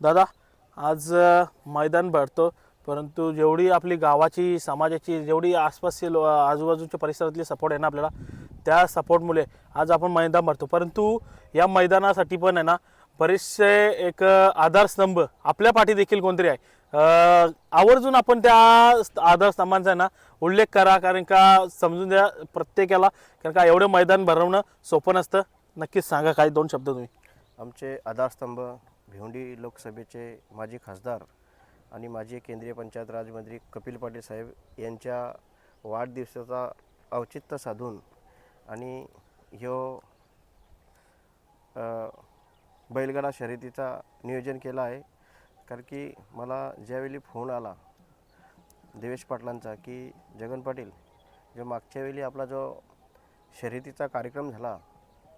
दादा आज मैदान भरतो परंतु जेवढी आपली गावाची समाजाची जेवढी आसपासची लो आजूबाजूच्या परिसरातली सपोर्ट आहे ना आपल्याला त्या सपोर्टमुळे आज आपण मैदान भरतो. परंतु या मैदानासाठी पण आहे ना बरेचसे एक आधारस्तंभ आपल्या पाठी देखील कोणतरी आहे. आवर्जून आपण त्या आधारस्तंभांचा आहे ना उल्लेख करा कारण का समजून द्या प्रत्येकाला कारण का एवढं मैदान भरवणं सोपं नसतं. नक्कीच सांगा काही दोन शब्द तुम्ही. आमचे आधारस्तंभ भिवंडी लोकसभेचे माजी खासदार आणि माजी केंद्रीय पंचायत राजमंत्री कपिल पाटील साहेब यांच्या वाढदिवसाचा औचित्य साधून आणि ह्यो बैलगाडा शर्यतीचा नियोजन केला आहे. कारण की मला ज्यावेळी फोन आला देवेश पाटलांचा की जगन पाटील जो मागच्या वेळी आपला जो शर्यतीचा कार्यक्रम झाला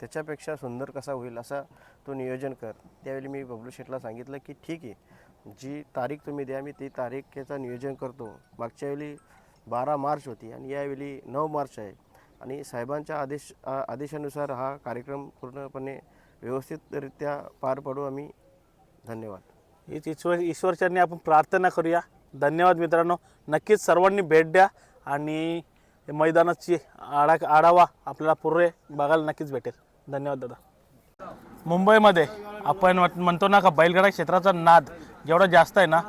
त्याच्यापेक्षा सुंदर कसा होईल असा तो नियोजन कर. त्यावेळी मी बबलू शेठला सांगितलं की ठीक आहे जी तारीख तुम्ही द्या मी ती तारीखेचं नियोजन करतो. मागच्या वेळी बारा मार्च होती आणि यावेळी नऊ मार्च आहे. आणि साहेबांच्या आदेश आदेशानुसार हा कार्यक्रम पूर्णपणे व्यवस्थितरित्या पार पाडू आम्ही. धन्यवाद. हीच ईश्वर ईश्वरचरणी आपण प्रार्थना करूया. धन्यवाद मित्रांनो. नक्कीच सर्वांनी भेट द्या आणि मैदानाची आढा आढावा आपल्याला पुरे बघायला नक्कीच भेटेल. धन्यवाद दादा. मुंबईमध्ये आपण म्हणतो ना का बैलगाडा क्षेत्राचा नाद जेवढा जास्त आहे ना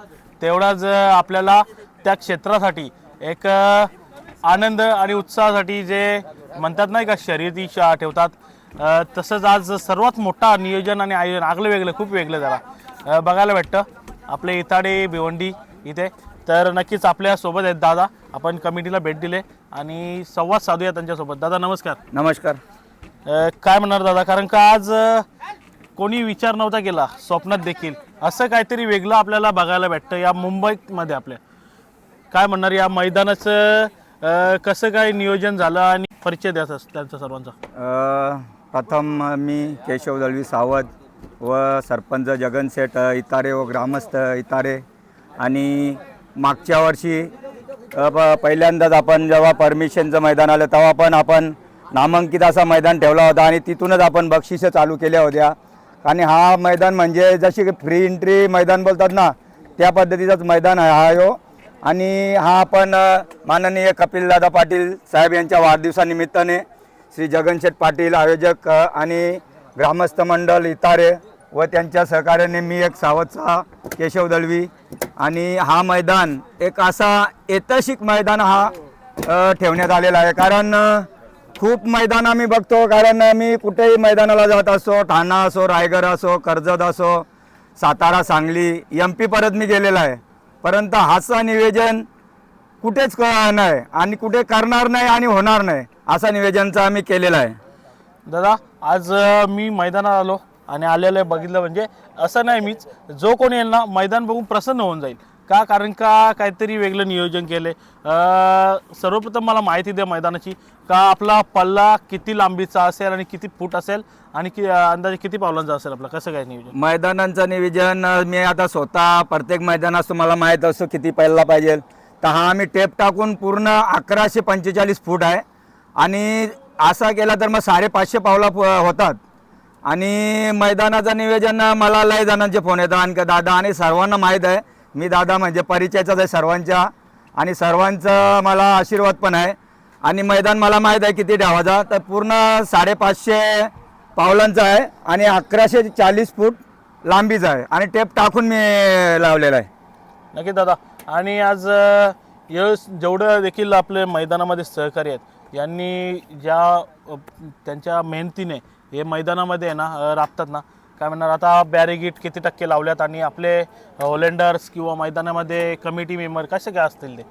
तेवढाच आपल्याला त्या क्षेत्रासाठी एक आनंद आणि उत्साहासाठी जे म्हणतात नाही का शर्यती ठेवतात. तसंच आज सर्वात मोठा नियोजन आणि आयोजन आगलं वेगळं खूप वेगळं जरा. बघायला भेटतं. आपले इताडे भिवंडी इथे. तर नक्कीच आपल्यासोबत आहेत दादा. आपण कमिटीला भेट दिले आणि संवाद साधूया त्यांच्यासोबत. दादा नमस्कार. नमस्कार. अ, काय म्हणणार दादा? कारण का आज अ, कोणी विचार नव्हता केला. स्वप्नात देखील. असं काहीतरी वेगळं आपल्याला बघायला भेटतं या मुंबईमध्ये आपल्या. काय म्हणणार या मैदानाचं अ, कसं काय नियोजन झालं आणि परिचय द्यायचा त्यांचा सर्वांचा. अ, प्रथम मी केशव दळवी सावध व सरपंच जगन शेठ इतारे व ग्रामस्थ इतारे आणि मागच्या वर्षी अ, प- पहिल्यांदाच आपण जेव्हा परमिशनचं मैदान आलं तेव्हा पण आपण नामांकित असा मैदान ठेवला होता आणि तिथूनच आपण बक्षिसं चालू केल्या होत्या. आणि हा मैदान म्हणजे जशी फ्री एंट्री मैदान बोलतात ना त्या पद्धतीचाच मैदान आहे हा यो. आणि हा आपण माननीय कपिलदादा पाटील साहेब यांच्या वाढदिवसानिमित्ताने श्री जगनशेठ पाटील आयोजक आणि ग्रामस्थ मंडळ इतारे व त्यांच्या सहकार्याने मी एक सावधचा केशव दळवी. आणि हा मैदान एक असा ऐतिहासिक मैदान हा ठेवण्यात आलेला आहे. कारण खूप मैदान आम्ही बघतो कारण मी कुठेही मैदानाला जात असो ठाणा असो रायगड असो कर्जत असो सातारा सांगली एम पी परत मी गेलेला आहे. परंतु हाचं निवेदन कुठेच क- नाही आणि कुठे करणार नाही आणि होणार नाही असा निवेदनचं आम्ही केलेलं आहे. दादा आज मी मैदानात आलो आणि आलेलं बघितलं म्हणजे असं नाही मीच जो कोणी येईल ना मैदान बघून प्रसन्न होऊन जाईल. का? कारण का काहीतरी वेगळं नियोजन केलं सर्वप्रथम मला माहिती द्या मैदानाची. का आपला पल्ला किती लांबीचा असेल आणि किती फूट असेल आणि कि अंदाजे किती पावलांचा असेल आपला? कसं काय नियोजन? मैदानांचं नियोजन मी आता स्वतः प्रत्येक मैदानात तुम्हाला माहीत असतो किती पल्ला पाहिजे. तर हा आम्ही टेप टाकून पूर्ण अकराशे पंचेचाळीस फूट आहे. आणि असा केला तर मग साडेपाचशे पावला होतात. आणि मैदानाचं नियोजन मला लय जणांचे फोन येतात. आणि दादा आणि सर्वांना माहीत आहे. मी दादा म्हणजे परिचयाचाच आहे सर्वांच्या. आणि सर्वांचा मला आशीर्वाद पण आहे. आणि मैदान मला माहीत आहे किती ठेवायचा तर पूर्ण साडेपाचशे पावलांचं आहे. आणि अकराशे चाळीस फूट लांबीचं आहे. आणि टेप टाकून मी लावलेला आहे. नक्की दादा. आणि आज अ, जेवढं देखील आपले मैदानामध्ये सहकारी आहेत यांनी ज्या त्यांच्या मेहनतीने हे मैदानामध्ये आहे ना राबतात ना काय म्हणणार आता बॅरिगेट किती टक्के लावल्यात आणि आपले होलेंडर्स किंवा मैदानामध्ये कमिटी मेंबर कसे काय असतील ते?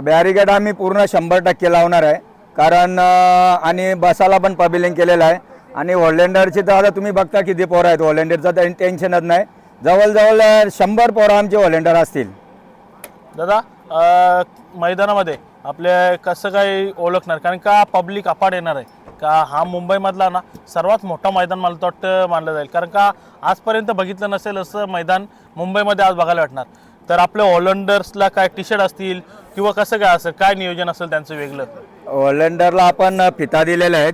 बॅरिगेड आम्ही पूर्ण शंभर टक्के लावणार आहे. कारण आणि बसाला पण पबिलिंग केलेलं आहे. आणि होलेंडरची तर आता तुम्ही बघता किती पोरं आहेत. होलेंडरचं तर टेन्शनच नाही. जवळजवळ शंभर पोरं आमचे होलेंडर असतील. दादा मैदानामध्ये आपले कसं काय ओळखणार? कारण का पब्लिक अपाड येणार आहे? का हा मुंबईमधला ना सर्वात मोठा मैदान मला तर वाटतं मानलं जाईल. कारण का आजपर्यंत बघितलं नसेल असं मैदान मुंबईमध्ये आज बघायला भेटणार. तर आपल्या ऑलराऊंडर्सला काय टी शर्ट असतील किंवा कसं काय असेल काय नियोजन असेल त्यांचं वेगळं? ऑलराऊंडरला आपण फिता दिलेल्या आहेत.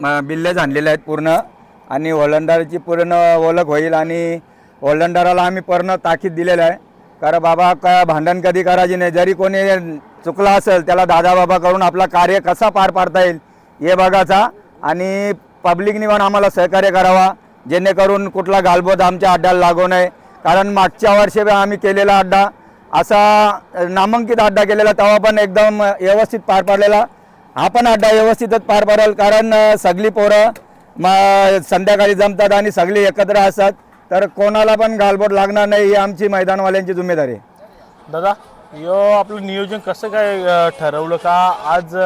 म- बिल्लेच आहेत पूर्ण. आणि होलंडरची पूर्ण ओळख होईल आणि ओलंडराला आम्ही पूर्ण ताकीद दिलेलं आहे. कारण बाबा का भांडण कधी करायची नाही. जरी कोणी चुकला असेल त्याला दादा बाबा करून आपला कार्य कसा पार पाडता येईल हे भागाचा आणि पब्लिकनी पण आम्हाला सहकार्य करावा जेणेकरून कुठला गालबोध आमच्या अड्ड्याला लागू नये. कारण मागच्या वर्षी आम्ही केलेला अड्डा असा नामांकित अड्डा केलेला तेव्हा पण एकदम व्यवस्थित पार पाडलेला. हा पण अड्डा व्यवस्थितच पार पडेल कारण सगळी पोरं म संध्याकाळी जमतात आणि सगळी एकत्र असतात. तर कोणाला पण गालबोट लागणार नाही ही आमची मैदानवाल्यांची जिम्मेदारी आहे. दादा यो आपलं नियोजन कसं काय ठरवलं का? आज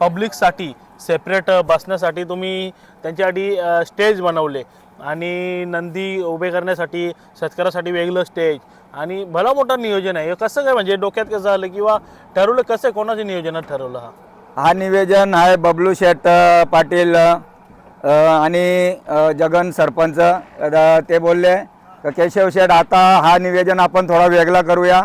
पब्लिकसाठी सेपरेट बसण्यासाठी तुम्ही त्यांच्यासाठी स्टेज बनवले. आणि नंदी उभे करण्यासाठी शेतकऱ्यासाठी वेगळं स्टेज. आणि भला मोठं नियोजन आहे. हे कसं काय म्हणजे डोक्यात कसं आलं किंवा ठरवलं कसं कोणाचं नियोजनात ठरवलं हा? हा निवेदन आहे बबलू शेठ पाटील अ, आणि अ, जगन सरपंच. अ, ते बोलले का केशव शेठ आता हा निवेदन आपण थोडा वेगळा करूया.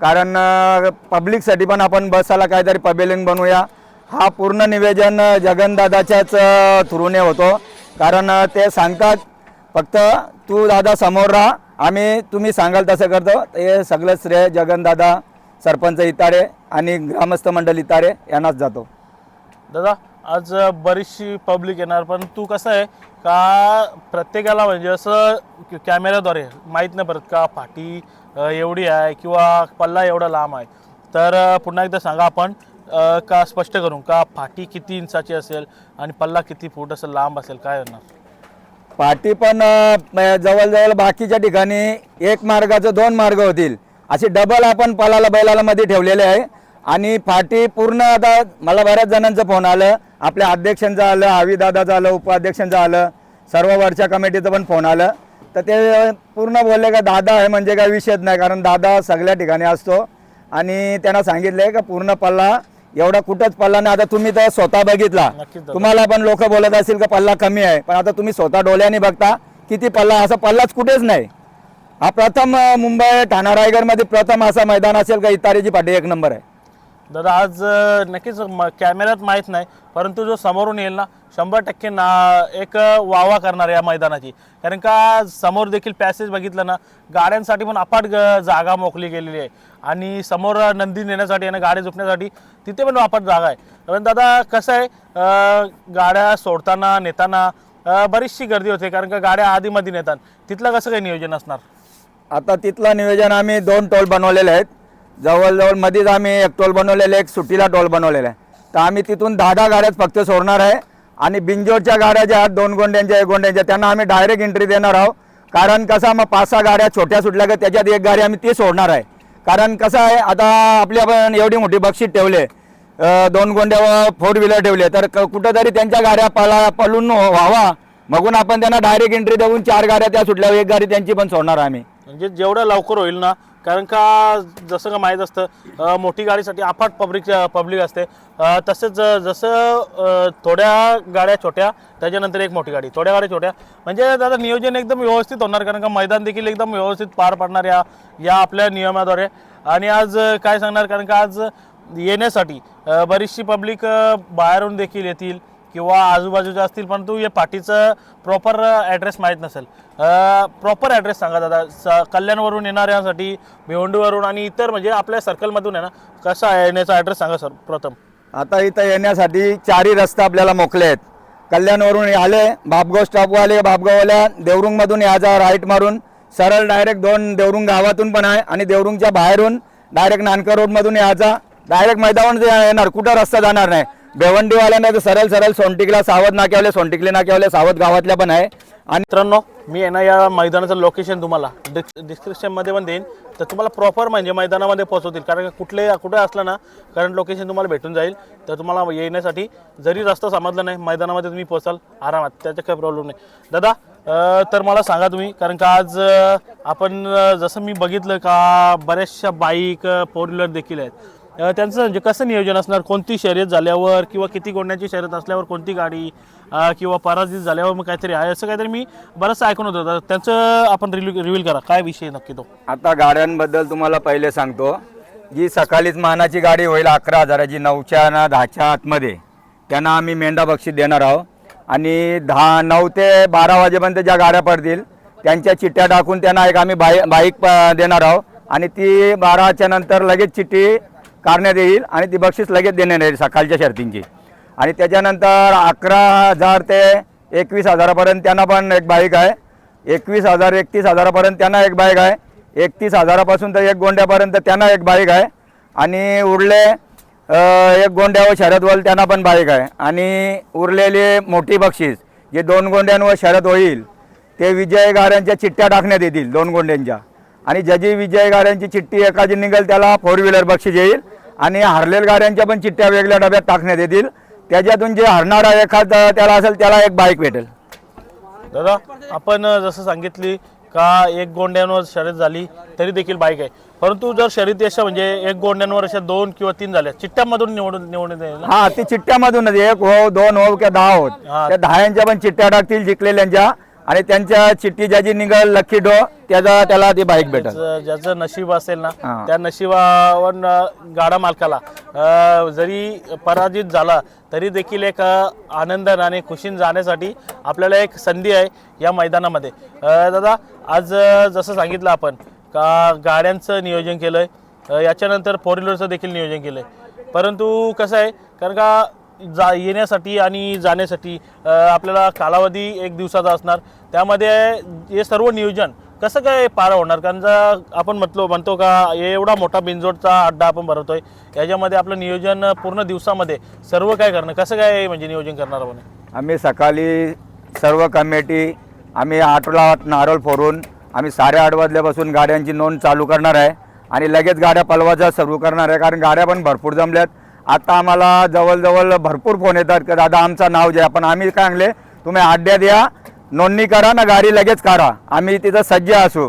कारण अ, पब्लिकसाठी पण आपण बसायला काहीतरी पबेलिंग बनवूया. हा पूर्ण निवेदन जगनदादाच्याच थ्रूने होतो. कारण ते सांगतात फक्त तू दादा समोर राहा आम्ही तुम्ही सांगाल तसं करतो. हे सगळं श्रेय जगनदादा सरपंच इतारे आणि ग्रामस्थ मंडळ इतारे यांनाच जातो. दादा आज बरीचशी पब्लिक येणार पण तू कसं आहे का प्रत्येकाला म्हणजे असं कॅमेऱ्याद्वारे माहीत नाही पडत का फाटी एवढी आहे किंवा पल्ला एवढा लांब आहे. तर पुन्हा एकदा सांगा आपण का स्पष्ट करून का फाटी किती इंचाची असेल आणि पल्ला किती फूट असेल लांब असेल? काय होणार? पाठी पण अ, जवळजवळ बाकीच्या ठिकाणी एक मार्गाचं दोन मार्ग होतील. असे डबल आपण पलाला बैलाला मध्ये ठेवलेले आहे. आणि फाटी पूर्ण आता मला बऱ्याच जणांचं फोन आलं. आपल्या अध्यक्षांचं आलं आविदादाचं आलं उपाध्यक्षांचं आलं सर्व वरच्या कमिटीचं पण फोन आलं. तर ते पूर्ण बोलले का दादा आहे म्हणजे काय विषयच नाही कारण दादा सगळ्या ठिकाणी असतो. आणि त्यांना सांगितलं आहे का पूर्ण पल्ला एवढा कुठंच पल्ला नाही. आता तुम्ही तर स्वतः बघितला. तुम्हाला पण लोक बोलत असतील का पल्ला कमी आहे. पण आता तुम्ही स्वतः डोळ्याने बघता किती पल्ला असा पल्लाच कुठेच नाही. हा प्रथम मुंबई ठाणा रायगडमध्ये प्रथम असा मैदान असेल का? इतारेची पाठी एक नंबर आहे. दादा आज नक्कीच कॅमेऱ्यात माहीत नाही. परंतु जो समोरून येईल ना शंभर टक्के ना एक वावा करणार या मैदानाची. कारण का समोर देखील पॅसेज बघितलं ना गाड्यांसाठी पण अपाट जागा मोकली गेलेली आहे. आणि समोर नंदी नेण्यासाठी आणि गाडी झोपण्यासाठी तिथे पण वापर जागा आहे. पण दादा कसं आहे? गाड्या सोडताना नेताना बरीचशी गर्दी होते कारण का गाड्या आधीमध्ये नेतात. तिथलं कसं काही नियोजन असणार? आता तिथलं नियोजन आम्ही दोन टोल बनवलेले आहेत. जवळजवळ मध्येच आम्ही एक टोल बनवलेले एक सुट्टीला टोल बनवलेला आहे. तर आम्ही तिथून दहा दहा गाड्याच फक्त सोडणार आहे. आणि बिंजोरच्या गाड्या ज्या आहेत दोन गोंड्यांच्या एक गोंड्यांच्या त्यांना आम्ही डायरेक्ट एंट्री देणार आहोत. कारण कसं मग पाच सहा गाड्या छोट्या सुटल्या का त्याच्यात एक गाडी आम्ही ती सोडणार आहे. कारण कसं आहे आता आपली आपण एवढी मोठी बक्षीस ठेवले दोन गोंड्यावर फोर व्हीलर ठेवले तर क- कुठंतरी त्यांच्या गाड्या पला पळून व्हावा. मगून आपण त्यांना डायरेक्ट एंट्री देऊन चार गाड्या त्या सुटल्या एक गाडी त्यांची पण सोडणार आम्ही. म्हणजे जेवढं लवकर होईल ना कारण का जसं का माहीत असतं मोठी गाडीसाठी अफाट पब्लिक पब्लिक असते. तसेच जसं थोड्या गाड्या छोट्या त्याच्यानंतर एक मोठी गाडी. थोड्या गाड्या छोट्या. म्हणजे त्याचं नियोजन एकदम व्यवस्थित होणार कारण का मैदान देखील एकदम व्यवस्थित पार पडणार या या आपल्या नियमाद्वारे. आणि आज काय सांगणार कारण का आज येण्यासाठी बरीचशी पब्लिक बाहेरून देखील येतील. किंवा आजूबाजूच्या असतील परंतु या पाठीचं प्रॉपर ॲड्रेस माहीत नसेल. प्रॉपर ॲड्रेस सांगा दादा. स कल्याणवरून येणाऱ्यासाठी भिवंडीवरून आणि इतर म्हणजे आपल्या सर्कलमधून आहे ना? कसा येण्याचा ॲड्रेस सांगा सर प्रथम. आता इथं येण्यासाठी चारही रस्ते आपल्याला मोकले आहेत. कल्याणवरून आले बापगाव स्टॉपवाले बापगाववाल्या देवरुंगमधून यायचा राईट मारून. सरळ डायरेक्ट दोन देवरुंग गावातून पण आहे आणि देवरुंगच्या बाहेरून डायरेक्ट नानकर रोडमधून यायचा डायरेक्ट मैदान येणार कुठं रस्ता जाणार नाही. बेवंडीवाल्यांना तर सरळ सरळ सोनटिकला सावध नाक्यावले सोनटिकले नाक्यावले सावध गावातल्या पण आहे. आणि मित्रांनो मी आहे ना या मैदानाचं लोकेशन तुम्हाला डिस् डिस्क्रिप्शनमध्ये पण देईन. तर तुम्हाला प्रॉपर म्हणजे मैदानामध्ये पोहोचवतील. कारण कुठले कुठे असलं ना करंट लोकेशन तुम्हाला भेटून जाईल. तर तुम्हाला येण्यासाठी जरी रस्ता समजला नाही मैदानामध्ये तुम्ही पोचाल आरामात. त्याचा काही प्रॉब्लेम नाही. दादा तर मला सांगा तुम्ही कारण का आज आपण जसं मी बघितलं का बऱ्याचशा बाईक फोर व्हीलर देखील आहेत. त्यांचं म्हणजे कसं नियोजन असणार? कोणती शर्यत झाल्यावर किंवा किती गोंड्याची शर्यत असल्यावर कोणती गाडी किंवा पराजित झाल्यावर मग काहीतरी आहे? असं काहीतरी मी बरंचसं ऐकून होतं. त्यांचं आपण रिव्ह्यू रिव्हील करा. काय विषय नक्की तो? आता गाड्यांबद्दल तुम्हाला पहिले सांगतो. जी सकाळीच मानाची गाडी होईल अकरा हजाराची नऊच्या ना दहाच्या आतमध्ये. त्यांना आम्ही मेंढा बक्षीस देणार आहोत. आणि दहा नऊ ते बारा वाजेपर्यंत ज्या गाड्या पडतील त्यांच्या चिठ्ठ्या टाकून त्यांना एक आम्ही बाई बाईक प- देणार आहोत. आणि ती बाराच्या नंतर लगेच चिठ्ठी काढण्यात येईल आणि ती बक्षीस लगेच देण्यात येईल सकाळच्या शर्तींची. आणि त्याच्यानंतर अकरा हजार ते एकवीस हजारापर्यंत त्यांना पण एक बाईक आहे. एकवीस हजार एकतीस हजारापर्यंत त्यांना एक बाईक आहे. एकतीस हजारापासून तर एक गोंड्यापर्यंत त्यांना एक बाईक आहे. आणि उरले एक एक गोंड्यावर शरद त्यांना पण बाईक आहे. आणि उरलेले मोठी बक्षीस जे दोन गोंड्यांवर शरद होईल ते विजय गाड्यांच्या चिठ्ठ्या टाकण्यात येतील दोन गोंड्यांच्या. आणि ज्याची विजय गाड्यांची चिठ्ठी एखादी निघेल त्याला फोर व्हीलर बक्षीस येईल. आणि हरलेल गाड्यांच्या पण चिठ्ठ्या वेगळ्या डब्यात टाकण्यात येतील. त्याच्यातून जे हरणारा एखाद त्याला असेल त्याला एक बाईक भेटेल. दादा आपण जसं सांगितली का एक गोंड्यांवर शर्यत झाली तरी देखील बाईक आहे. परंतु जर शर्यती अशा म्हणजे एक गोंड्यांवर अशा दोन किंवा तीन झाल्या चिठ्ठ्यामधून निवडून निवडून? हा ती चिठ्ठ्यामधूनच एक हो दोन हो किंवा दहा होत हा. त्या दहाच्या पण चिठ्ठ्या टाकतील जिंकलेल्यांच्या. आणि त्यांच्या चिठ्ठी ज्याची निघल लक्की डो त्याचा त्याला ती बाईक भेटेल. ज्याचं नशीब असेल ना हा. त्या नशिबावर गाडा मालकाला अ, जरी पराजित झाला तरी देखील एक अ, आनंदन आणि खुशीन जाण्यासाठी आपल्याला एक संधी आहे या मैदानामध्ये. अ, दादा आज अ, जसं सांगितलं आपण का गाड्यांचं नियोजन केलंय अ, याच्यानंतर फोर व्हीलरचं देखील नियोजन केलंय. परंतु कसं आहे कारण का जा येण्यासाठी आणि जाण्यासाठी आपल्याला कालावधी एक दिवसाचा असणार. त्यामध्ये हे सर्व नियोजन कसं काय पार होणार? कारण जर आपण म्हटलो म्हणतो का एवढा मोठा बिनजोडचा अड्डा आपण भरवतोय याच्यामध्ये आपलं नियोजन पूर्ण दिवसामध्ये सर्व काय करणं कसं काय म्हणजे नियोजन करणार आपण? आम्ही सकाळी सर्व कमिटी आम्ही आठला नारळ फोडून आम्ही साडेआठ वाजल्यापासून गाड्यांची नोंद चालू करणार आहे आणि लगेच गाड्या पलवाजा सुरू करणार आहे कारण गाड्या पण भरपूर जमल्यात. आता आम्हाला जवळजवळ भरपूर फोन येतात की दादा आमचं नाव द्या पण आम्ही काय म्हणले तुम्ही आड्या द्या नोंदणी करा ना गाडी लगेच करा आम्ही तिथं सज्ज असू.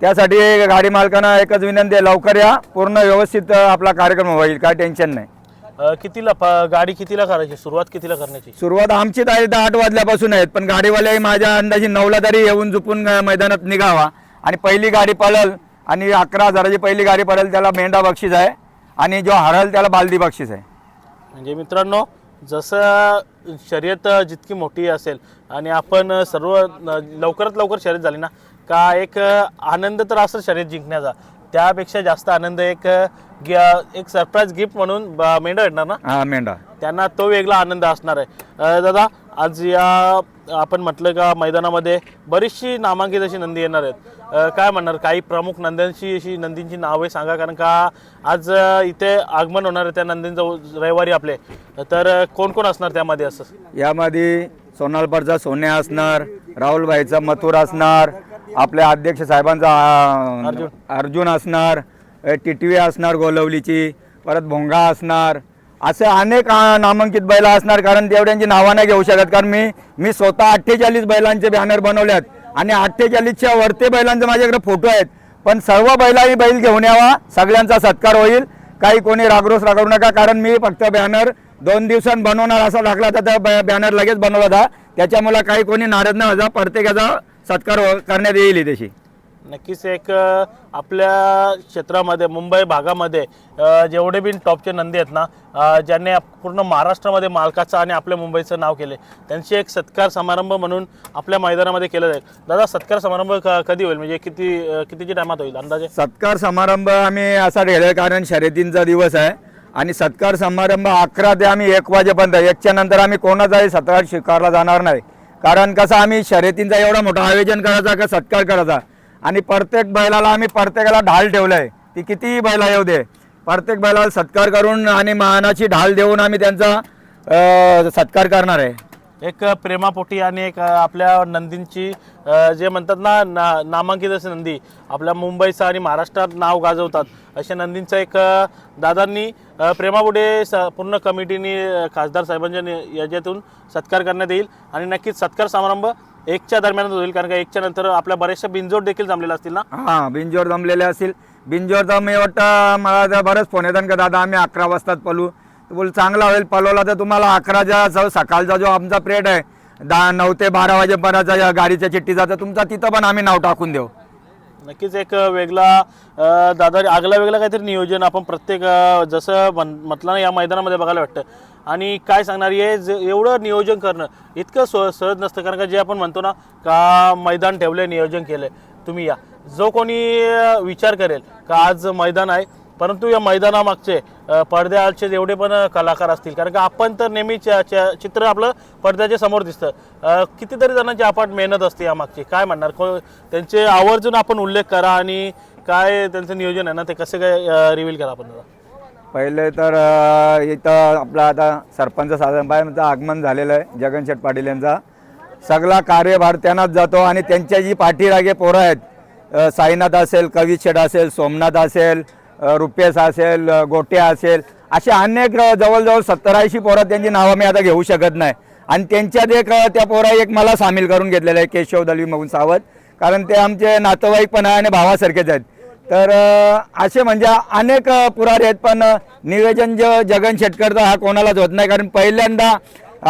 त्यासाठी गाडी मालकांना एकच विनंती आहे लवकर या पूर्ण व्यवस्थित आपला कार्यक्रम होईल काय टेन्शन नाही. कितीला गाडी कितीला करायची? सुरुवात कितीला करण्याची? सुरुवात आमचीच आहे तर आठ वाजल्यापासून आहेत पण गाडीवाले माझ्या अंदाजे नऊला तरी येऊन झुपून मैदानात निघावा. आणि पहिली गाडी पळल आणि अकरा हजाराची पहिली गाडी पळेल त्याला मेंढा बक्षीस आहे. आणि जो हरल त्याला बालदी बक्षीस आहे. म्हणजे मित्रांनो जसं शर्यत जितकी मोठी असेल आणि आपण सर्व लवकरात लवकर शर्यत झाली ना का एक आनंद तर असं शर्यत जिंकण्याचा. त्यापेक्षा जास्त आनंद एक ग- एक सरप्राईज गिफ्ट म्हणून ब- मेंढा भेटणार ना? हा मेंढा. त्यांना तो वेगळा आनंद असणार आहे. अ, दादा आज या आपण म्हटलं का मैदानामध्ये बरीचशी नामांकित अशी नंदी येणार आहेत. अ, काय म्हणणार? काही प्रमुख नंद्यांची अशी नंदींची नावे सांगा कारण का आज अ, इथे आगमन होणार आहे त्या नंदींचं रविवारी आपले. तर अ, कोण कोण असणार त्यामध्ये असं? यामध्ये सोनालपरचा सोन्या असणार राहुलभाईचा मथुर असणार आपल्या अध्यक्ष साहेबांचा अर्जुन. अर्जुन असणार टिटवी असणार गोलवलीची परत भोंगा असणार असे अनेक नामांकित बैला असणार कारण तेवढ्यांची नावं नाही घेऊ शकत कारण मी मी स्वतः अठ्ठेचाळीस बैलांचे बॅनर बनवले आहेत आणि अठ्ठेचाळीसच्या वरते बैलांचे माझ्याकडे फोटो आहेत. पण सर्व बैलाही बैल घेऊन यावा सगळ्यांचा सत्कार होईल. काही कोणी रागरोस रागवू नका कारण मी फक्त बॅनर दोन दिवसांत बनवणार असा लागला तर त्या बॅनर लगेच बनवला होता त्याच्यामुळे काही कोणी नाराज न होता प्रत्येकाचा सत्कार हो- करण्यात येईल तशी. नक्कीच एक आपल्या क्षेत्रामध्ये मुंबई भागामध्ये जेवढे बी टॉपचे नंदी आहेत ना ज्यांनी पूर्ण महाराष्ट्रामध्ये मालकाचं आणि आपल्या मुंबईचं नाव केले त्यांची एक सत्कार समारंभ म्हणून आपल्या मैदानामध्ये केला जाईल. दादा सत्कार समारंभ क- कधी होईल? म्हणजे किती अ, कितीच्या टायमात होईल अंदाजे? सत्कार समारंभ आम्ही असा ठेवला कारण शर्यतींचा दिवस आहे. आणि सत्कार समारंभ अकरा ते आम्ही एक वाजेपर्यंत एकच्या नंतर आम्ही कोणाचाही सत्कार स्वीकारला जाणार नाही. कारण कसं आम्ही शर्यतींचा एवढा मोठा आयोजन करायचा का सत्कार करायचा? आणि प्रत्येक बैलाला आम्ही प्रत्येकाला ढाल ठेवलं आहे ती कितीही बैला येऊ दे प्रत्येक बैलाला सत्कार करून आणि मानाची ढाल देऊन आम्ही त्यांचा सत्कार करणार आहे. एक प्रेमापोटी आणि एक आपल्या नंदींची जे म्हणतात ना ना नामांकित असे नंदी आपल्या मुंबईचं आणि महाराष्ट्रात नाव गाजवतात. अशा नंदींचं एक दादांनी प्रेमापुढे स पूर्ण कमिटीने खासदार साहेबांच्या याच्यातून सत्कार करण्यात येईल. आणि नक्कीच सत्कार समारंभ एकच्या दरम्यानच होईल कारण का एकच्या नंतर आपल्या बऱ्याचशा बिनजोड देखील जमलेल्या असतील ना? हां बिंजोर जमलेले असतील. बिंजोरचा मी वाटतं मला तर बरंच फोन येतात का दादा आम्ही अकरा वाजताच तर बोल चांगला होईल पळवला तर तुम्हाला अकराच्या जो सकाळचा जो आमचा प्रेड आहे दहा नऊ ते बारा वाजेपर्यंतच्या या गाडीच्या चिठ्ठीचा तर तुमचा तिथं पण आम्ही नाव टाकून देऊ. नक्कीच एक वेगळा दादा आगला वेगळा काहीतरी नियोजन आपण प्रत्येक जसं म्हटलं ना या मैदानामध्ये बघायला वाटतं. आणि काय सांगणार आहे ज- एवढं नियोजन करणं इतकं स सहज नसतं. कारण का जे आपण म्हणतो ना का मैदान ठेवलं नियोजन केलं तुम्ही या. जो कोणी विचार करेल का आज मैदान आहे परंतु या मैदानामागचे अ, पडद्याचे जेवढे पण कलाकार असतील कारण का आपण तर नेहमी चित्र आपलं पडद्याच्या समोर दिसतं. कितीतरी जणांची आपण मेहनत असते यामागची. काय म्हणणार को त्यांचे आवर्जून आपण उल्लेख करा आणि काय त्यांचं नियोजन आहे ना ते कसं काय रिव्हील करा आपण पहिले तर अ, इथं आपला आता सरपंच साधनबाईंचं आगमन झालेलं आहे जगनशेठ पाटील यांचा. सगळा कार्यभार त्यांनाच जातो आणि त्यांच्या जी पाठीरागे पोरं आहेत अ, साईनाथ असेल कवी शेठ असेल सोमनाथ असेल अ, रुपेश असेल अ, गोटे असेल असे अनेक अ, जवळजवळ सत्तर ऐंशी पोरं त्यांची नावं मी आता घेऊ शकत नाही. आणि त्यांच्यात एक अ, त्या पोरा एक मला सामील करून घेतलेलं आहे केशव दलवी मगून सावत. कारण ते आमचे नातेवाईक पण आहे आणि भावासारखेच आहेत. तर असे म्हणजे अनेक पुरारे आहेत पण निवेदन नियोजन जगन शेटकरचा हा कोणालाच होत नाही. कारण पहिल्यांदा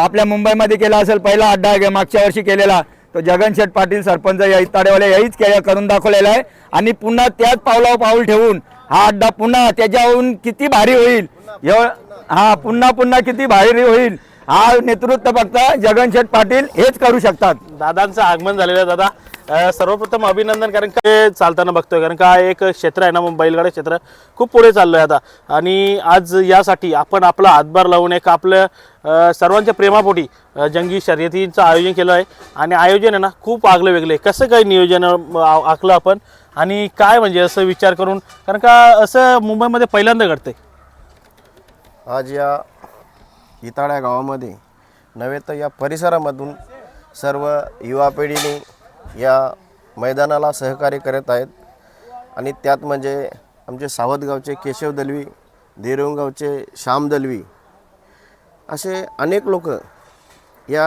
आपल्या मुंबईमध्ये केला असेल पहिला अड्डा गे- मागच्या वर्षी केलेला तो जगन शेठ पाटील सरपंच या ताडेवाले याहीच के करून दाखवलेला आहे. आणि पुन्हा त्याच पावलावर पाऊल ठेवून हा अड्डा पुन्हा त्याच्याहून किती भारी होईल? एव हा पुन्हा पुन्हा किती भारी होईल? हा नेतृत्व फक्त जगन शेठ पाटील हेच करू शकतात. दादांचं आगमन झालेलं आहे दादा. अ, सर्वप्रथम अभिनंदन कारण का हे चालताना बघतोय कारण का एक क्षेत्र आहे ना मग बैलगाडा क्षेत्र खूप पुढे चाललं आहे आता. आणि आज यासाठी आपण आपला हातभार लावून एक आपलं अ, सर्वांच्या प्रेमापोटी अ, जंगी शर्यतींचं आयोजन केलं आहे. आणि आयोजन आहे ना खूप आगलं वेगळं आहे. कसं काही नियोजन अ, आ- आखलं आपण? आणि काय म्हणजे असं विचार करून कारण का असं मुंबईमध्ये पहिल्यांदा घडतंय. आज या हिताळ्या गावामध्ये नव्हे तर या परिसरामधून सर्व युवा पिढीने या मैदानाला सहकार्य करत आहेत. आणि त्यात म्हणजे आमचे सावधगावचे केशव दलवी देरवगावचे श्याम दलवी असे अनेक लोक या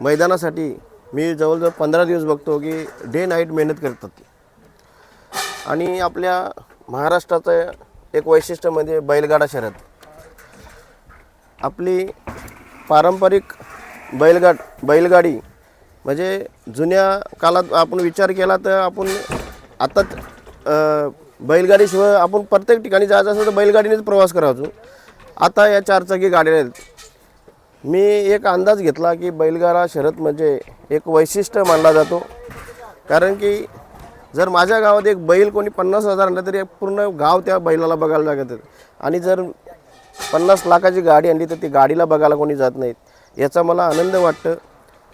मैदानासाठी मी जवळजवळ पंधरा दिवस बघतो की डे नाईट मेहनत करतात. आणि आपल्या महाराष्ट्राचं एक वैशिष्ट्य म्हणजे बैलगाडा शर्यत आपली पारंपरिक बैलगाड बैलगाडी म्हणजे जुन्या काळात आपण विचार केला तर आपण आता बैलगाडीशिवाय आपण प्रत्येक ठिकाणी जायचं असेल तर बैलगाडीनेच प्रवास करायचो. आता या चारचाकी गाड्या आहेत. मी एक अंदाज घेतला की बैलगाडा शर्यत म्हणजे एक वैशिष्ट्य मानला जातो. कारण की जर माझ्या गावात एक बैल कोणी पन्नास हजार आणलं तरी पूर्ण गाव त्या बैलाला बघायला लागत आणि जर पन्नास लाखाची गाडी आणली तर ती गाडीला बघायला कोणी जात नाहीत. याचा मला आनंद वाटतं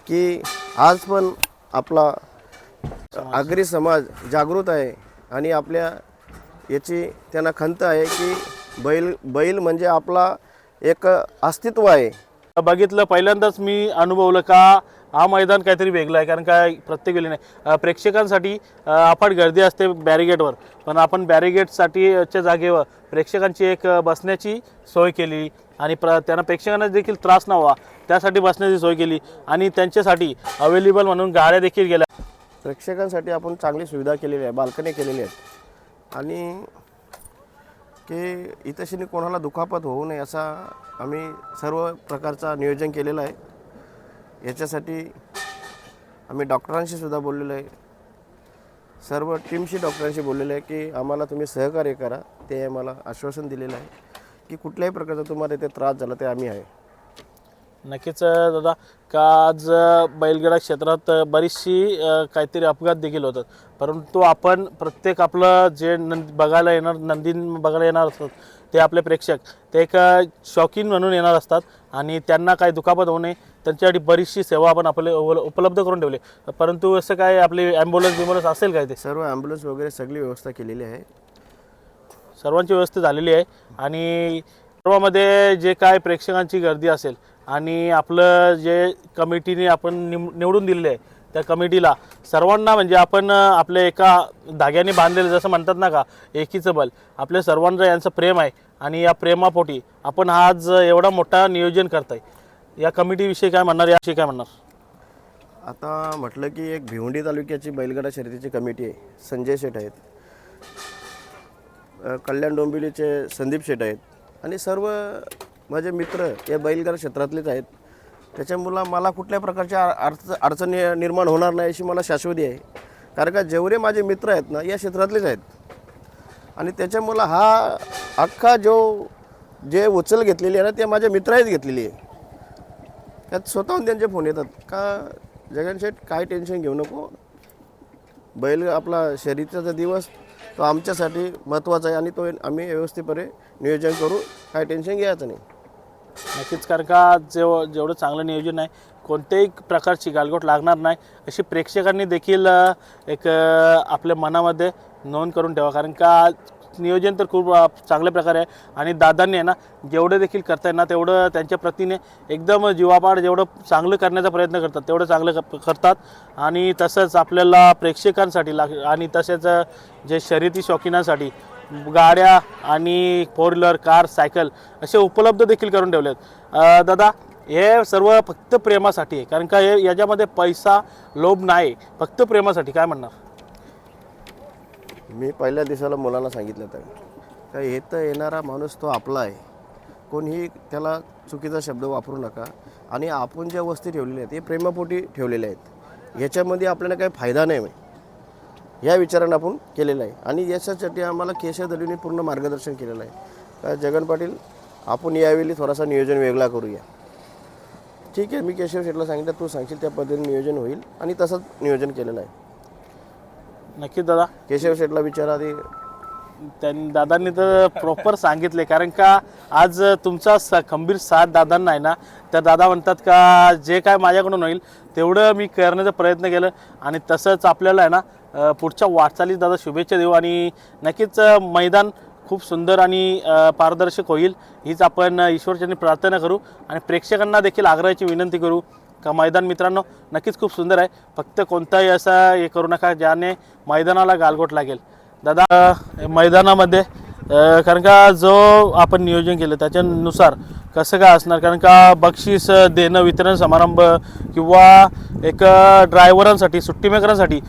की आज पण आपला आगरी समाज जागृत आहे आणि आपल्या याची त्यांना खंत आहे की बैल बैल म्हणजे आपला एक अस्तित्व आहे. बघितलं पहिल्यांदाच मी अनुभवलं का हा मैदान काहीतरी वेगळं आहे कारण काय प्रत्येक वेळी नाही. प्रेक्षकांसाठी आपण अफाट गर्दी असते बॅरिगेटवर. पण आपण बॅरिगेटसाठीच्या जागेवर प्रेक्षकांची एक बसण्याची सोय केली आणि प्र त्यांना प्रेक्षकांना देखील त्रास न व्हावा त्यासाठी बसण्याची सोय केली आणि त्यांच्यासाठी अवेलेबल म्हणून गाड्या देखील गेल्या. प्रेक्षकांसाठी आपण चांगली सुविधा केलेली आहे बाल्कनी केलेली आहेत आणि की इथं कोणाला दुखापत होऊ नये असा आम्ही सर्व प्रकारचा नियोजन केलेलं आहे. याच्यासाठी आम्ही डॉक्टरांशी सुद्धा बोललेलो आहे. सर्व टीमशी डॉक्टरांशी बोललेलं आहे की आम्हाला तुम्ही सहकार्य करा. ते आम्हाला आश्वासन दिलेलं आहे की कुठल्याही प्रकारचा तुम्हाला इथे त्रास झाला ते आम्ही आहे. नक्कीच दादा का आज बैलगडा क्षेत्रात बरीचशी काहीतरी अपघात देखील होतात. परंतु आपण प्रत्येक आपलं जे नंद बघायला येणार नंदीन बघायला येणार असतात ते आपले प्रेक्षक ते एक शौकीन म्हणून येणार असतात आणि त्यांना काही दुखापत होऊ नये. त्यांच्यासाठी बरीचशी सेवा आपण आपले उप- उपलब्ध करून ठेवली. परंतु असं काय आपली ॲम्ब्युलन्स बिम्बुलन्स असेल काय ते? सर्व ॲम्ब्युलन्स वगैरे सगळी व्यवस्था केलेली आहे. सर्वांची व्यवस्था झालेली आहे. आणि सर्वामध्ये जे काय प्रेक्षकांची गर्दी असेल आणि आपलं जे कमिटीने आपण निम निवडून दिलेले आहे त्या कमिटीला सर्वांना म्हणजे आपण आपल्या एका धाग्याने बांधलेलं जसं म्हणतात ना का एकीचं बल आपल्या सर्वांचं यांचं प्रेम आहे. आणि या प्रेमापोटी आपण आज एवढा मोठा नियोजन करताय. या कमिटीविषयी काय म्हणणार याविषयी काय म्हणणार? आता म्हटलं की एक भिवंडी तालुक्याची बैलगाडा शर्यतीची कमिटी आहे. संजय शेठ आहेत. अ, कल्याण डोंबिवलीचे संदीप शेठ आहेत. आणि सर्व माझे मित्र या बैलगाडा क्षेत्रातलेच आहेत. त्याच्यामुळं मला कुठल्या प्रकारच्या अडच अडचणी निर्माण होणार नाही अशी मला शाश्वती आहे. कारण का जेवढे माझे मित्र आहेत ना या क्षेत्रातलेच आहेत. आणि त्याच्यामुळं हा अख्खा जो जे उचल घेतलेली आहे ना ते माझ्या मित्रानेच घेतलेली आहे. त्यात स्वतःहून त्यांचे फोन येतात. का जगन शेठ काय टेन्शन घेऊ नको. बैल आपला शर्यतीचा दिवस तो आमच्यासाठी महत्त्वाचा आहे आणि तो आम्ही व्यवस्थितपणे नियोजन करू. काय टेन्शन घ्यायचं नाही. नक्कीच कारण का जेव जेवढं चांगलं नियोजन आहे कोणत्याही प्रकारची गालगोट लागणार नाही. अशी प्रेक्षकांनी देखील एक आपल्या मनामध्ये नोंद करून ठेवा. कारण का नियोजन तर खूप चांगल्या प्रकारे आहे. आणि दादांनी आहे ना जेवढं देखील करताय ना तेवढं त्यांच्या प्रतीने एकदम जीवापाड जेवढं चांगलं करण्याचा प्रयत्न करतात तेवढं चांगलं करतात. आणि तसंच आपल्याला प्रेक्षकांसाठी लाग आणि तसेच जे शर्यती शौकीनांसाठी गाड्या आणि फोर व्हीलर कार सायकल असे उपलब्ध देखील करून ठेवले आहेत दादा हे सर्व फक्त प्रेमासाठी आहे. कारण का हे याच्यामध्ये पैसा लोभ नाही. फक्त प्रेमासाठी. काय म्हणणार? मी पहिल्या दिवसाला मुलांना सांगितलं तर का येतं येणारा माणूस तो आपला आहे. कोणीही त्याला चुकीचा शब्द वापरू नका. आणि आपण ज्या वस्तू ठेवलेल्या आहेत हे प्रेमापोटी ठेवलेल्या आहेत. ह्याच्यामध्ये आपल्याला काही फायदा नाही या विचारानं आपण केलेलं आहे. आणि याच्यासाठी आम्हाला केशव दलीने पूर्ण मार्गदर्शन केलेलं आहे. का जगन पाटील आपण यावेळी थोडासा नियोजन वेगळा करूया. ठीक आहे मी केशव शेठला सांगितलं तू सांगशील त्या पद्धतीने नियोजन होईल. आणि तसंच नियोजन केलेलं आहे. नक्कीच दादा. केशव शेठला विचारा आधी. त्यांनी दादांनी तर प्रॉपर सांगितले कारण का आज तुमचा स खंबीर साथ दादांना आहे ना तर दादा म्हणतात का जे काय माझ्याकडून होईल तेवढं मी करण्याचा प्रयत्न केलं. आणि तसंच आपल्याला आहे ना अ, पुढच्या वाटचालीस दादा शुभेच्छा देऊ. आणि नक्कीच अ, मैदान खूप सुंदर आणि अ, पारदर्शक होईल हीच आपण अ, ईश्वरचरणी प्रार्थना करू. आणि प्रेक्षकांना देखील आग्रहाची विनंती करू. का मैदान मित्रांनो नक्कीच खूप सुंदर आहे. फक्त कोणताही असा हे करू नका ज्याने मैदानाला गालगोट लागेल. दादा मैदानामध्ये कारण का जो आपण नियोजन केलं त्याच्यानुसार कसं काय असणार? कारण का बक्षीस देणं वितरण समारंभ किंवा एक ड्रायव्हरांसाठी सुट्टी मेकरांसाठी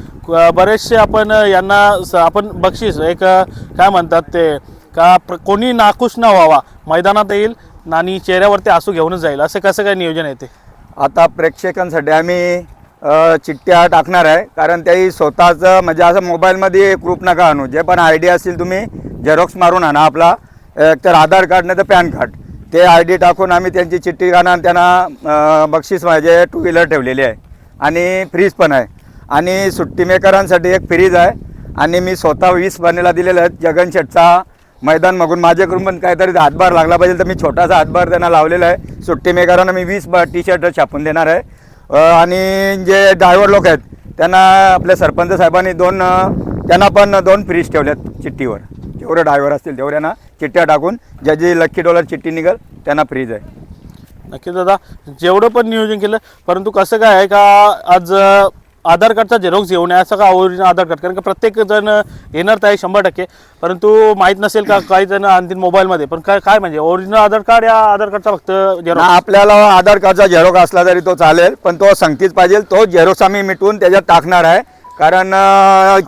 बरेचसे आपण यांना स- आपण बक्षीस एक काय म्हणतात ते का प्र कोणी नाखुश न व्हावा मैदानात येईल आणि चेहऱ्यावरती आसू घेऊनच जाईल. असं कसं काय नियोजन आहे ते? आता प्रेक्षकांसाठी आम्ही चिठ्ठ्या टाकणार आहे. कारण त्याही स्वतःचं म्हणजे असं मोबाईलमध्ये ग्रुप नका आणू. जे पण आय डी असतील तुम्ही झेरॉक्स मारून आणा आपला. एक तर आधार कार्ड नाही तर पॅन कार्ड. ते आय डी टाकून आम्ही त्यांची चिठ्ठी काढणार. त्यांना बक्षीस म्हणजे टू व्हीलर ठेवलेली आहे. आणि फ्रीज पण आहे. आणि सुट्टीमेकरांसाठी एक फ्रीज आहे. आणि मी स्वतः वीस बनेला दिलेलं आहे जगन शेटचा मैदान मागून माझ्याकडून पण काहीतरी हातभार लागला पाहिजे तर मी छोटासा हातभार त्यांना लावलेला आहे. सुट्टी मेकरांना मी वीस टी शर्ट छापून देणार आहे. आणि जे ड्रायव्हर लोक आहेत त्यांना आपल्या सरपंच साहेबांनी दोन त्यांना पण दोन फ्रीज ठेवल्यात चिठ्ठीवर. जेवढे ड्रायव्हर असतील तेवढ्यांना चिठ्ठ्या टाकून ज्या जी लक्की डॉलर चिठ्ठी निघेल त्यांना फ्रीज आहे. नक्कीच दादा जेवढं पण नियोजन केलं परंतु कसं काय आहे का आज आधार कार्डचा झेरॉक्स घेऊन या असं का ओरिजिनल आधार कार्ड. कारण का प्रत्येक जण येणार तर आहे शंभर टक्के. परंतु माहीत नसेल का काही जण आणतील मोबाईलमध्ये. पण काय काय म्हणजे ओरिजिनल आधार कार्ड या आधार कार्डचा फक्त झेरॉक्स? आपल्याला आधार कार्डचा झेरॉक्स असला तरी तो चालेल पण तो संगतीच पाहिजे. तो झेरॉक्स आम्ही मिटवून त्याच्यात टाकणार आहे. कारण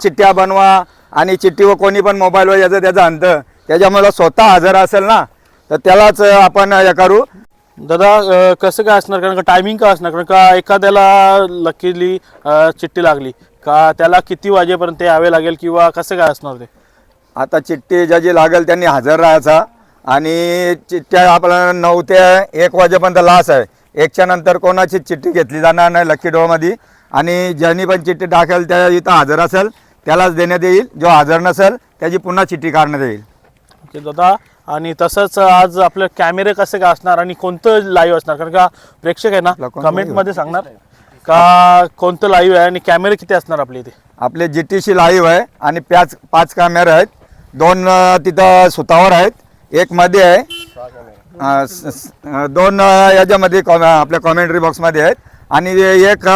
चिठ्ठ्या बनवा आणि चिठ्ठीवर कोणी पण मोबाईलवर याचं त्याचं अंत त्याच्यामुळे स्वतः हजर असेल ना तर त्यालाच आपण हे करू. दादा अं, कसं काय असणार? कारण का टायमिंग काय असणार? कारण का एखाद्याला लकीली चिठ्ठी लागली. का त्याला किती वाजेपर्यंत यावे लागेल किंवा कसं काय असणार ते? आता चिठ्ठी ज्याची लागेल त्यांनी हजर राहायचा. आणि चिठ्ठ्या आपल्याला नऊ ते एक वाजेपर्यंत लास आहे. एकच्या नंतर कोणाची चिठ्ठी घेतली जाणार नाही लक्की ड्रॉमध्ये आणि ज्यांनी पण चिठ्ठी टाकेल त्या इथं हजर असेल. त्यालाच देण्यात येईल. जो हजर नसेल त्याची पुन्हा चिठ्ठी काढण्यात येईल. ओके दादा. आणि तसंच आज आपले कॅमेरे कसे काय असणार आणि कोणतं लाईव्ह असणार? कारण का प्रेक्षक आहे ना कमेंटमध्ये सांगणार का कोणतं लाईव्ह आहे आणि कॅमेरे किती असणार आपले इथे? आपले जी टी सी लाईव्ह आहे आणि पाच पाच कॅमेरे आहेत. दोन तिथं सुतावर आहेत. एक मध्ये आहे. दोन याच्यामध्ये कॉम आपल्या कॉमेंट्री बॉक्समध्ये आहेत. आणि एक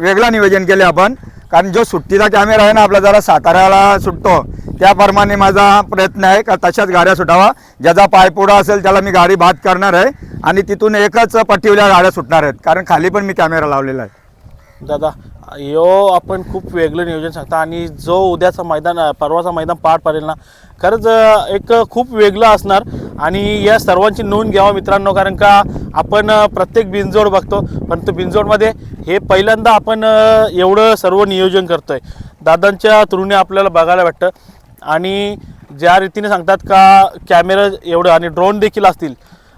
वेगळं नियोजन केले आपण. कारण जो सुट्टीचा कॅमेरा आहे ना आपला जरा साताऱ्याला सुटतो. त्याप्रमाणे माझा प्रयत्न आहे का तशाच गाड्या सुटावा. ज्याचा पायपुडा असेल त्याला मी गाडी बाद करणार आहे. आणि तिथून एकच पट्टीवल्या गाड्या सुटणार आहेत. कारण खाली पण मी कॅमेरा लावलेला आहे. दादा यो आपण खूप वेगळं नियोजन सांगता आणि जो उद्याचा मैदान परवाचं परवाचा मैदान पार पडेल ना खरंच एक खूप वेगळं असणार. आणि या सर्वांची नोंद घ्यावा मित्रांनो कारण का आपण प्रत्येक बिंजोड बघतो. परंतु बिंजोडमध्ये हे पहिल्यांदा आपण एवढं सर्व नियोजन करतोय. दादांच्या थ्रूने आपल्याला बघायला भेटतं. आणि ज्या रीतीने सांगतात का कॅमेरा एवढं आणि ड्रोन देखील असतील.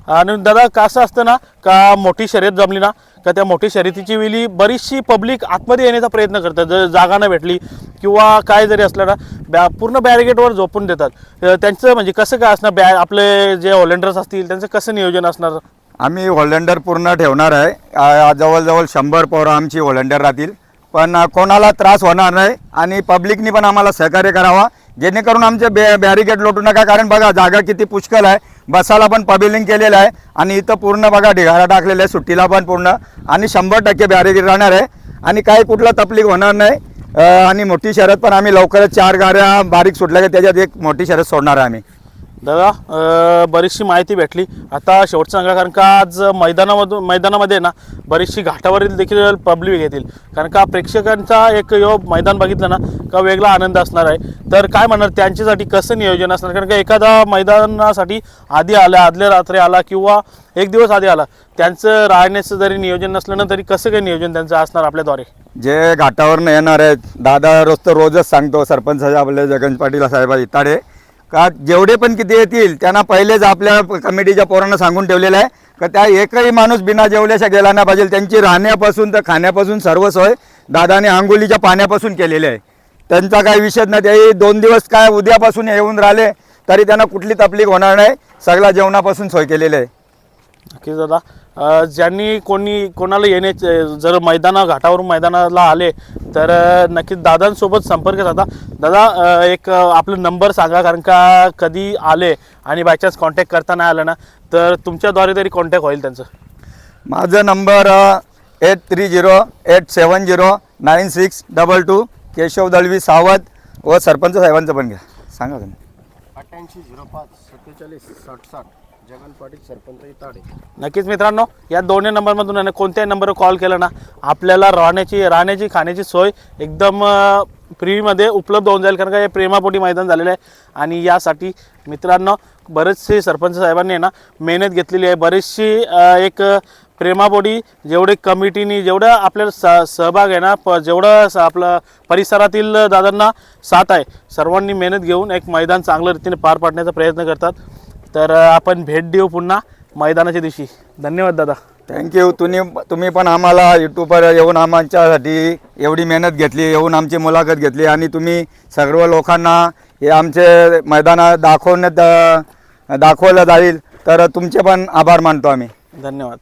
आणि दादा कसं असतं ना का मोठी शर्यत जमली ना का त्या मोठी शर्यतीची वेळी बरीचशी पब्लिक आतमध्ये येण्याचा प्रयत्न करतात. जर जागा न भेटली किंवा काय जरी असलं ना बॅ पूर्ण बॅरिगेटवर झोपून देतात. त्यांचं म्हणजे कसं काय असणार? बॅ आपले जे हॉलेंडर्स असतील त्यांचं कसं नियोजन असणार? आम्ही हॉलेंडर पूर्ण ठेवणार आहे. जवळजवळ शंभर पोरं आमची हॉलेंडर राहतील. पण कोणाला त्रास होणार नाही आणि पब्लिकनी पण आम्हाला सहकार्य करावा. जेणेकरून आमचे बॅ बॅरिकेड लोटू नका. कारण बघा जागा किती पुष्कळ आहे. बसाला पण पबिलिंग केलेलं आहे. आणि इथं पूर्ण बघा ढिगारा टाकलेला आहे. सुट्टीला पण पूर्ण. आणि शंभर टक्के बॅरिकेड राहणार आहे. आणि काही कुठला तकलीफ होणार नाही. आणि मोठी शरद पण आम्ही लवकरच चार गाड्या बारीक सुटल्या की त्याच्यात एक मोठी शर्यत सोडणार आहे आम्ही. दादा बरीचशी माहिती भेटली. आता शेवटचं सांगा कारण का आज मैदानामधून मैदानामध्ये ना बरीचशी घाटावरील देखील पब्लिक येतील. कारण का प्रेक्षकांचा एक यो मैदान बघितलं ना का वेगळा आनंद असणार आहे. तर काय म्हणणार त्यांच्यासाठी कसं नियोजन असणार? कारण का एखादा मैदानासाठी आधी आला आदल्या रात्री आला किंवा एक दिवस आधी आला त्यांचं राहण्याचं जरी नियोजन नसलं ना तरी कसं काही नियोजन त्यांचं असणार आपल्याद्वारे? जे घाटावरनं येणार आहेत दादा रोज तर रोजच सांगतो सरपंच साहेब आपले जगन पाटील साहेब इताडे का जेवढे पण किती येतील त्यांना पहिलेच आपल्या कमिटीच्या पोरांना सांगून ठेवलेलं आहे. का त्या एकही माणूस बिना जेवल्याशा गेला नाही पाहिजे. त्यांची राहण्यापासून तर खाण्यापासून सर्व सोय दादाने आंघोलीच्या पाण्यापासून केलेली आहे. त्यांचा काही विषयच नाही. ते दोन दिवस काय उद्यापासून येऊन राहिले तरी त्यांना कुठली तकलीफ होणार नाही. सगळ्या जेवणापासून सोय केलेली आहे. नक्कीच दादा. अ, ज्यांनी कोणी कोणाला येण्याचे जर मैदाना घाटावरून मैदानाला आले तर अ, नक्कीच दादांसोबत संपर्क साधा. दादा अ, एक अ, आपला नंबर सांगा कारण का कधी आले आणि बाय चान्स कॉन्टॅक्ट करता नाही आलं ना तर तुमच्याद्वारे तरी कॉन्टॅक्ट होईल त्यांचं. माझा number eight three zero eight seven zero nine six double two Keshav Dalvi सावध व सरपंच साहेबांचं पण घ्या. सांगा तुम्ही. अठ्ठ्याऐंशी झिरो पाच सत्तेचाळीस साठ साठ. जगन पाटील सरपंच इताडे नक्कीच मित्रांनो या दोन्ही नंबरमधून आहे ना कोणत्याही नंबरवर कॉल केला ना आपल्याला राहण्याची राहण्याची खाण्याची सोय एकदम फ्रीमध्ये उपलब्ध होऊन जाईल. कारण का हे प्रेमापोटी मैदान झालेलं आहे. आणि यासाठी मित्रांनो बरेचसे सरपंच साहेबांनी आहे ना मेहनत घेतलेली आहे. बरेचशी एक प्रेमापोटी जेवढे कमिटीनी जेवढं आपल्याला स सहभाग आहे ना प जेवढं स आपलं परिसरातील दादांना साथ आहे सर्वांनी मेहनत घेऊन एक मैदान चांगल्या रीतीने पार पाडण्याचा प्रयत्न करतात. तर आपण भेट देऊ पुन्हा मैदानाच्या दिवशी. धन्यवाद दादा. थँक्यू तुम्ही तुम्ही पण आम्हाला यूट्यूबवर येऊन आमच्यासाठी एवढी मेहनत घेतली येऊन आमची मुलाखत घेतली आणि तुम्ही सर्व लोकांना हे आमचे मैदानात दाखवण्यात दाखवलं जाईल. तर तुमचे पण आभार मानतो आम्ही. धन्यवाद.